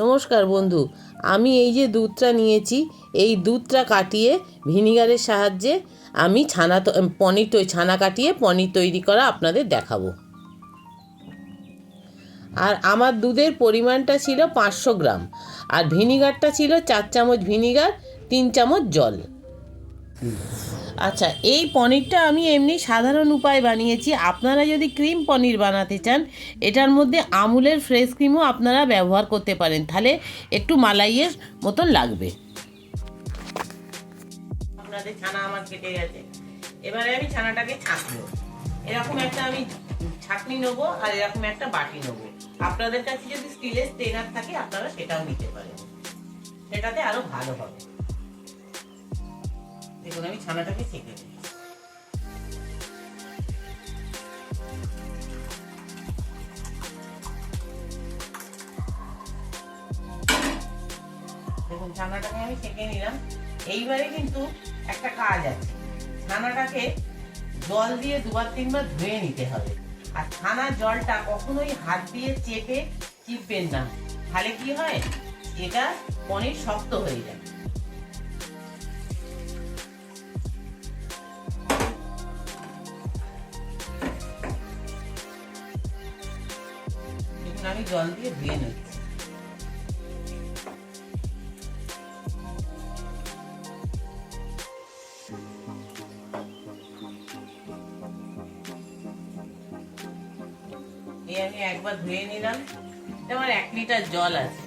নমস্কার বন্ধু, আমি এই যে দুধটা নিয়েছি, এই দুধটা কাটিয়ে ভিনিগারের সাহায্যে আমি ছানা পনির তৈ, ছানা কাটিয়ে পনির তৈরি করা আপনাদের দেখাবো। আর আমার দুধের পরিমাণটা ছিল পাঁচশো গ্রাম, আর ভিনিগারটা ছিল চার চামচ ভিনিগার, তিন চামচ জল। আচ্ছা এই পনিরটা আমি এমনি সাধারণ উপায় বানিয়েছি। আপনারা যদি ক্রিম পনির বানাতে চান, এটার মধ্যে আমুলের ফ্রেশ ক্রিমও আপনারা ব্যবহার করতে পারেন। তাহলে একটু মালাইয়ের মতন লাগবে। আপনাদের ছানা আমার কেটে গেছে। এবারে আমি ছানাটাকে ছাঁকবো। এরকম একটা আমি ছাঁকনি নেব আর এরকম একটা বাটি নেব। আপনাদের কাছে যদি স্টিলের স্টেনার থাকে, আপনারা সেটাও নিতে পারেন। সেটাতে আরও ভালো হবে। দেখুন আমি ছানাটাকে ছেঁকে দিই দেখুন, ছানাটাকে আমি ছেঁকে নিলাম। এইবারে কিন্তু একটা কাজ আছে। ছানাটাকে জল দিয়ে দুবার, তিনবার ধুয়ে নিতে হবে। আর ছানার জলটা কখনোই হাত দিয়ে চেপে চিপবেন না। তাহলে কি হয়? এটা পনির শক্ত হয়ে যায়। জল দিয়ে ধুয়ে নিচ্ছি আমি একবার ধুয়ে নিলাম। আমার এক লিটার জল আছে।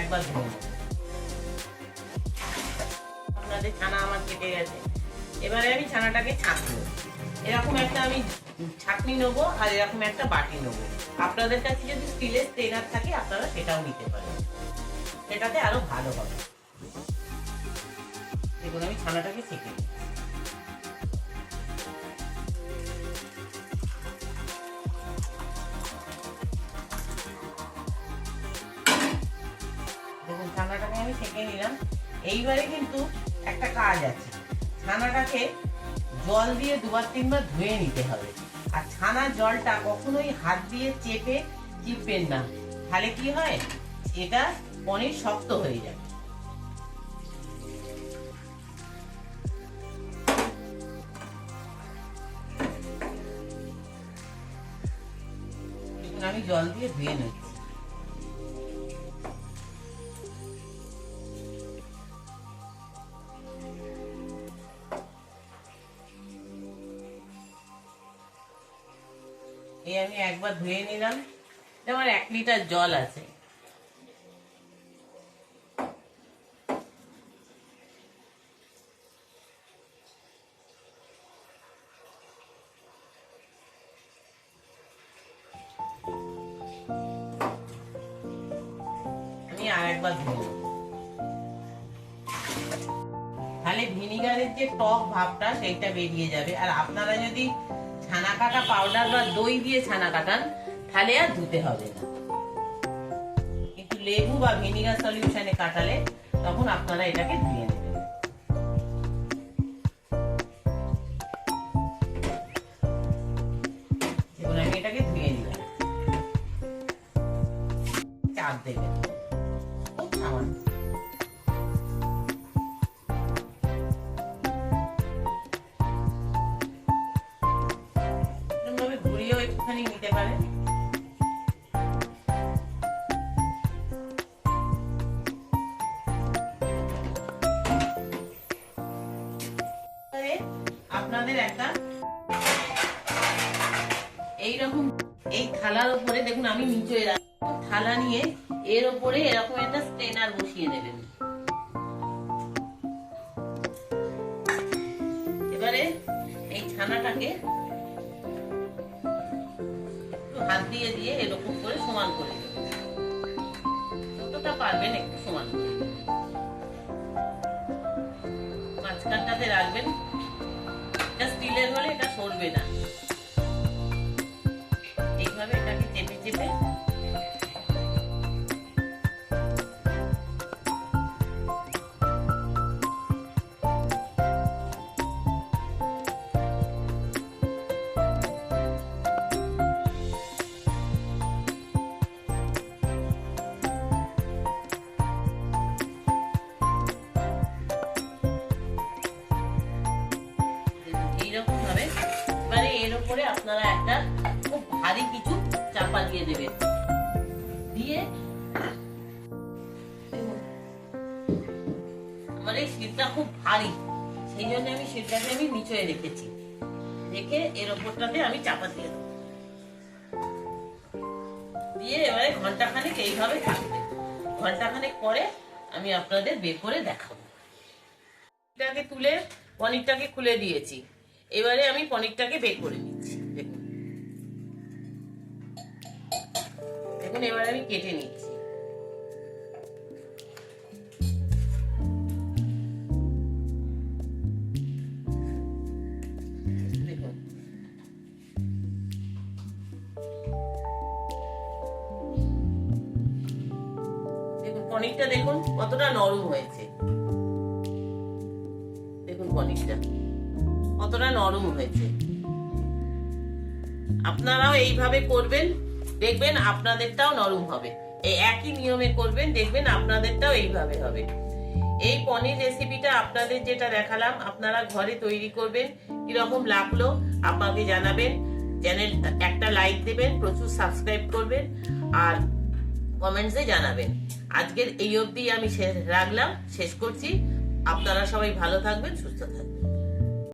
একবার ধুয়ে আপনাদের ছানা আমার কেটে গেছে। এবারে আমি ছানাটাকে ছাঁকবো। এরকম একটা আমি ছাঁকনি নেব আর এরকম একটা বাটি নেব। আপনাদের কাছে যদি স্টিলের স্টেনার থাকে, আপনারা সেটাও নিতে পারেন। সেটাতে আরও ভালো হবে। দেখুন, আমি ছানাটাকে ছেঁকে নিই। ছেঁকে নিলাম। এইবারে কিন্তু একটা কাজ আছে। ছানাটাকে জল দিয়ে দুবার তিনবার ধুয়ে নিতে হবে। আর ছানার জলটা কখনোই হাত দিয়ে চেপে চিপবেন না। তাহলে কি হয়? এটা পনির শক্ত হয়ে দেখুন, আমি জল দিয়ে ধুয়ে নিচ্ছি। এই আমি একবার ধুয়ে নিলাম। আমার এক লিটার জল আছে। আমি আর একবার ধুয়ে তাহলে ভিনিগারের যে টক ভাবটা, সেইটা বেরিয়ে যাবে। আর আপনারা যদি ছানা কাটা পাউডার বা দই দিয়ে ছানা কাটান তাহলে আর ধুতে হবে না। কিন্তু লেবু বা ভিনিগার সলিউশনে কাটালে তখন আপনারা এটাকে ধুয়ে নেবেন। এটাকে ধুয়ে নিলাম। চাপ দেবেন একটুখানি নিতে পারেন এই থালার দেখুন আমি। থালা নিয়ে এর এরকম একটা বসিয়ে দেবেন এবারে এই ছানাটাকে হাত দিয়ে দিয়ে এরকম করে সমান করে যতটা পারবেন একটু সমান করে মাঝখানটাতে রাখবেন। এটা স্টিলের হলে এটা সরবে না। দিয়ে দেবেন দিয়ে দেখুন, আমার এই শীতটা খুব ভারী সেই জন্য আমি শীতটাকে আমি নিচে রেখেছি। রেখে এর ওপরটাতে আমি চাপা দিয়ে দেবো। দিয়ে এবারে ঘন্টাখানেক এইভাবে থাকবে। ঘন্টাখানেক পরে আমি আপনাদের বের করে দেখাবো। তুলে পনিরটাকে খুলে দিয়েছি। এবারে আমি পনিরটাকে বের করে নিচ্ছি। দেখুন এবারে আমি কেটে নিচ্ছি। পনিরটা দেখুন কতটা নরম হয়েছে। দেখুন পনিরটা কতটা নরম হয়েছে। আপনারাও এইভাবে করবেন। দেখবেন আপনাদেরটাও নরম হবে। এই একই নিয়মে করবেন, দেখবেন আপনাদেরটাও এইভাবে হবে। এই পনির রেসিপিটা আপনাদের যেটা দেখালাম, আপনারা ঘরে তৈরি করবেন, কীরকম লাগল আমাকে জানাবেন। চ্যানেল একটা লাইক দেবেন, প্রচুর সাবস্ক্রাইব করবেন, আর কমেন্টসে জানাবেন। আজকের এই অবধি আমি রাখলাম, শেষ করছি। আপনারা সবাই ভালো থাকবেন, সুস্থ থাকবেন।